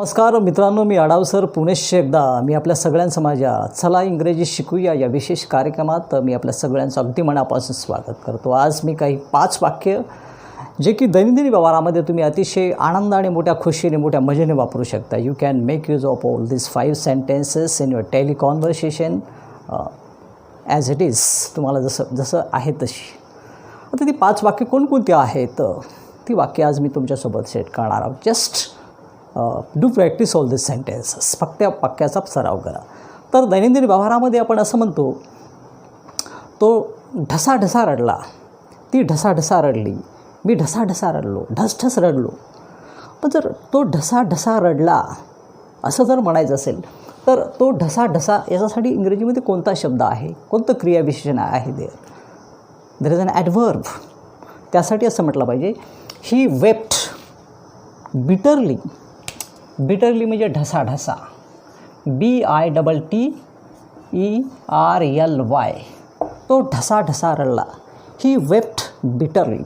नमस्कार मित्रांनो मी आडाव सर पुणेश एकदा मी आपल्या सगळ्यांचं माझ्या चला इंग्रजी शिकूया या विशेष कार्यक्रमात. मी आपल्या सगळ्यांचं अगदी मनापासून स्वागत करतो. आज मी काही पाच वाक्य जे की दैनंदिन व्यवहारामध्ये तुम्ही अतिशय आनंदाने मोठ्या खुशीने मोठ्या मजेने वापरू शकता. You can make use of all this five sentences in your tele conversation as it is तुम्हाला जसं जसं आहे तशी. आता ती पाच वाक्य कोणकोणती आहेत? ती वाक्य आज मी तुमच्यासोबत सेट करणार आहोत. Just do practice all this sentences फक्त पक्क्याचा वाक्याचा सराव करा. तर दैनंदिन व्यवहारामध्ये आपण असं म्हणतो तो ढसा ढसा रडला. ती ढसा ढसा रडली. मी ढसा ढसा रडलो. ढस ढस रडलो. पण जर तो ढसा ढसा रडला असं जर म्हणायचं असेल तर तो ढसा ढसा याच्यासाठी इंग्रजीमध्ये कोणता शब्द आहे? कोणतं क्रियाविशेषण आहे ते? दर इज अन ॲडव्हर्ब त्यासाठी असं म्हटलं पाहिजे ही वेप्ट बिटरली बिटरली म्हणजे ढसा ढसा. B I double T E R L Y. तो ढसा ढसा रडला. ही वेप्ट बिटरली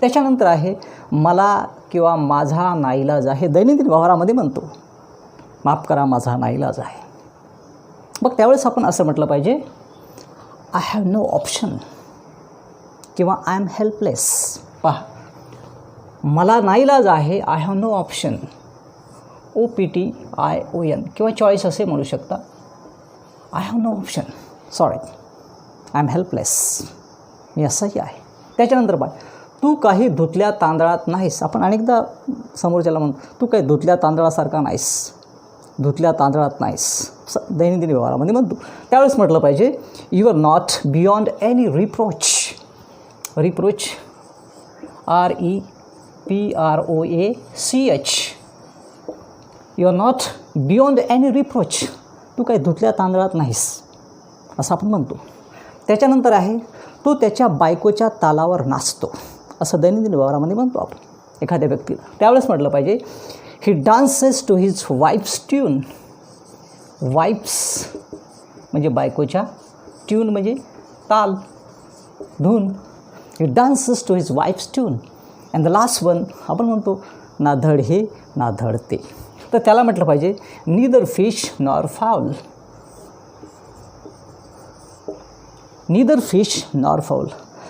त्याच्यानंतर आहे मला किंवा माझा नाईलाज आहे दैनंदिन व्यवहारामध्ये म्हणतो. माफ करा माझा नाईलाज आहे. मग त्यावेळेस आपण असं म्हटलं पाहिजे आय हॅव नो ऑप्शन किंवा आय एम हेल्पलेस पहा मला नाईलाज आहे I have no option O P T I O N किंवा चॉईस असे म्हणू शकता. I have no option sorry I am helpless मी असंही आहे. त्याच्यानंतर बाय तू काही धुतल्या तांदळात नाहीस. आपण अनेकदा समोरच्याला म्हणतो तू काही धुतल्या तांदळासारखा नाहीस. धुतल्या तांदळात नाहीस. स दैनंदिन व्यवहारामध्ये म्हणतो. त्यावेळेस म्हटलं पाहिजे you are not beyond any reproach reproach R E P R O A C H you are not beyond any reproach तू काही धुतल्या तांदळात नाहीस. असं आपण म्हणतो. त्याच्यानंतर आहे तो त्याच्या बायकोच्या तालावर नाचतो. असं दैनंदिन व्यवहारामध्ये म्हणतो आपण एखाद्या व्यक्तीला. त्यावेळेस म्हटलं पाहिजे he dances to his wife's tune wife's म्हणजे बायकोच्या ट्यून म्हणजे ताल धून. He dances to his wife's tune and the last one आपण म्हणतो ना धड हे ना धडते तर त्याला म्हटलं पाहिजे neither fish nor fowl neither fish nor fowl.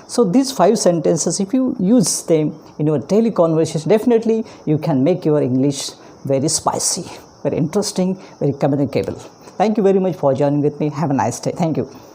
So these five sentences, if you use them in your daily conversation, definitely you can make your English very spicy, very interesting, very communicable. Thank you very much for joining with me. Have a nice day. Thank you.